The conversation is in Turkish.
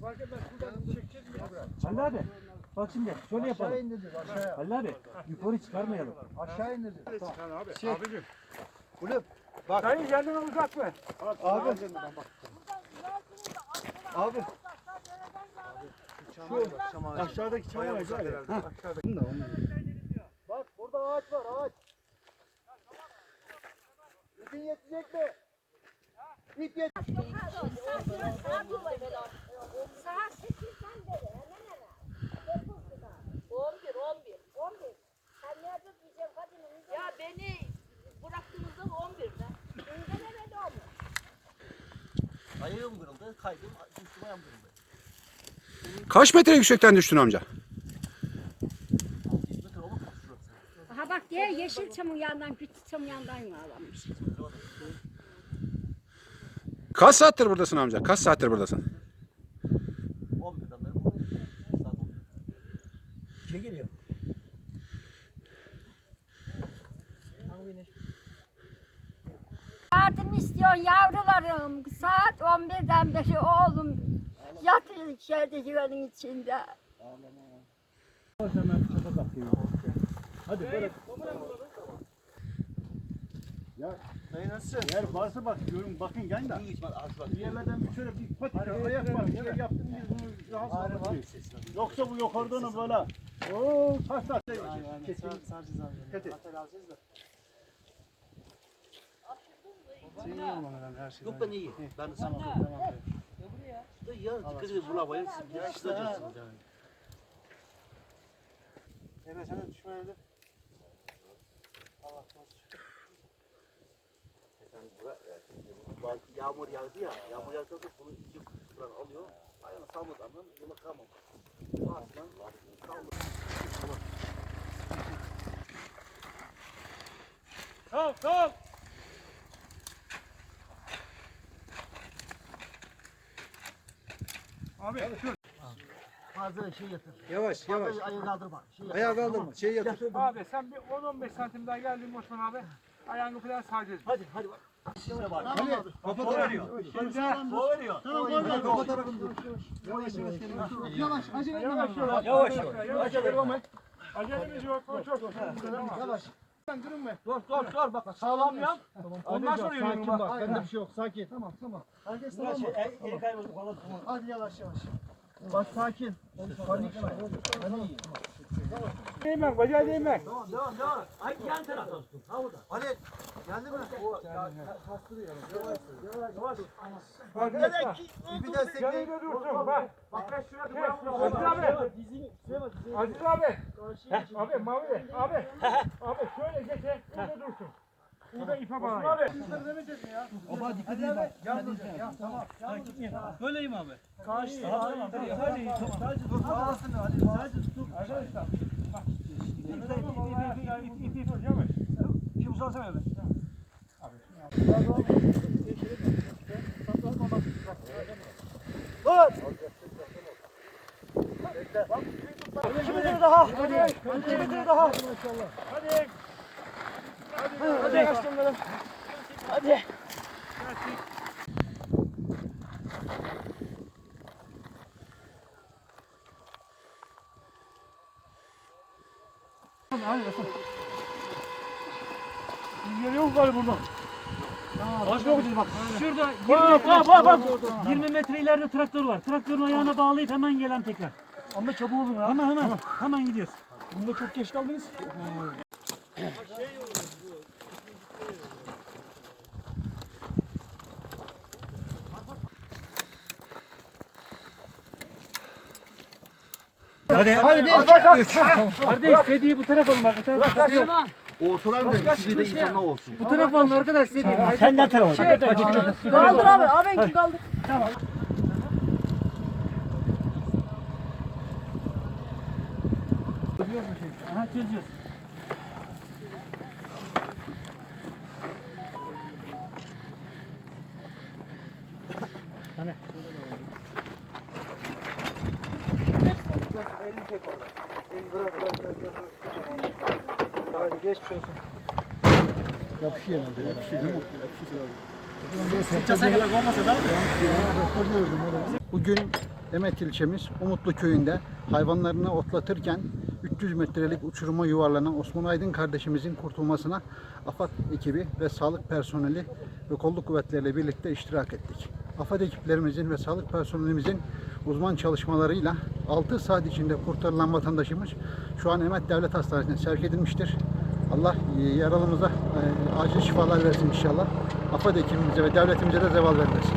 fark etmez. Şuradan çekeceğiz mi? Halil abi bak şimdi şöyle Aşağı yapalım. indirdik aşağıya. Halil abi yukarı çıkarmayalım. Aşağı indirdik. Çıkan abi. Şey- Abicim. Kulüp. Bak Dayı kendini uzatma. abi. Abi. Şu aşağıdaki çam var ya. Bak burada ağaç var ağaç. İpin yetecek mi? Yet. Saat 8'den beri hemen hemen. 11, 11, 11. Sen diyeceğim kadının? Ya beni bıraktığınızda 11'de. Bunda ne kırıldı, kaydım, düştüm ayağım kırıldı. Kaç metre yüksekten düştün amca? 600 metre olur mu şurası? Ha bak diye yeşil çamın yanından küçük çamın yanından bağlanmış. Kaç saattir buradasın amca? Kaç saattir buradasın? 11'den beri bu. Saat 11. Şey geliyor. Yardım istiyorsun yavrularım. Saat 11'den beri oğlum yatıyor içeride güvenin içinde. Hadi böyle. Dayı nasılsın? Eğer varsa bak görün bakın gelin de. İyi var. Bir yerlerden bir şöyle bir patika ayak var. Bir şey yaptım biz bunu rahatsız oluruz. Yoksa bu yukarıdan böyle. Oo taş taş. Kesin. Yok ben iyi. Ben de sana Da ya dikkat edin bulamayın. Siz sızacaksınız yani. Evet Bak, Yağmur yağdı ya. Yağmur yağdı da bunu iki kutudan alıyor. Ayağını salmadan yola kalmam. Ağaçtan kalmıyor. Kalk kalk. Abi dur. Fazla şey yatır. Yavaş yavaş. Fazla ayağı kaldırma. Şey yatır. Ayağa kaldırma. Şey yatır. Abi sen bir 10-15 santim daha geldin Osman abi. Ayağını falan sağacağız. Hadi hadi bak. Ali kafa tarafını. Şimdi Tamam koy kafa tarafını dur. Yavaş yavaş Yavaş acele etme. yavaş yavaş. Yavaş Yavaş yavaş. Acelemiz yok. Çok çok. Yavaş. Dur dur dur bak sağlam yap. Ondan sonra yürüyorum bak. Bak bende bir şey yok. Sakin. Tamam tamam. Herkes tamam mı? El kayboldu falan. Hadi yavaş yavaş. Bak sakin. Panik. Panik. Değmek, bacağı değmek. Devam devam devam. Ay yan tarafa tutun. Ha burada. Ali geldi mi? Bak bak. İpi destekleyin. Yanında dursun bak. Bak ben şuraya Aziz abi. Aziz abi. Abi mavi. Abi. Abi şöyle geçe. Burada dursun. Burada ipe bağlayın. Abi. Baba dikkat edin. Yan dur. Yan tamam. Böyleyim abi. Karşı. Hadi. Hadi. Sadece dur. Sağlasın Ali. Sadece dur. Arkadaşlar. İki metre daha. Hadi. İki metre daha. Hadi. Hadi. Hadi aslanlarım. Hadi. Geliyor mu galiba buradan? Başka okuyacağız bak. Şurada 20 Bak metre, bak bak. 20 metre ileride traktör var. Traktörün ayağına bağlayıp hemen gelen tekrar. Ama çabuk olun ha. Hemen hemen. Hemen gidiyoruz. Bunda çok geç kaldınız. Hadi. Hadi Kardeş sediyi bu tarafa alın alın. Ortadan da sizi de insanlar olsun. Bu tarafa alın arkadaş sediyi. Sen de tarafa al. Kaldır abi. Abi kim kaldır? Aha çözüyoruz. Hadi geçmiş olsun. Yapışıyor herhalde. Yapışıyor değil mi? Bugün Emet ilçemiz Umutlu köyünde hayvanlarını otlatırken 300 metrelik uçuruma yuvarlanan Osman Aydın kardeşimizin kurtulmasına AFAD ekibi ve sağlık personeli ve kolluk kuvvetleriyle birlikte iştirak ettik. AFAD ekiplerimizin ve sağlık personelimizin uzman çalışmalarıyla 6 saat içinde kurtarılan vatandaşımız şu an Emet Devlet Hastanesi'ne sevk edilmiştir. Allah e, yaralımıza e, acil şifalar versin inşallah. AFAD ekibimize ve devletimize de zeval vermesin.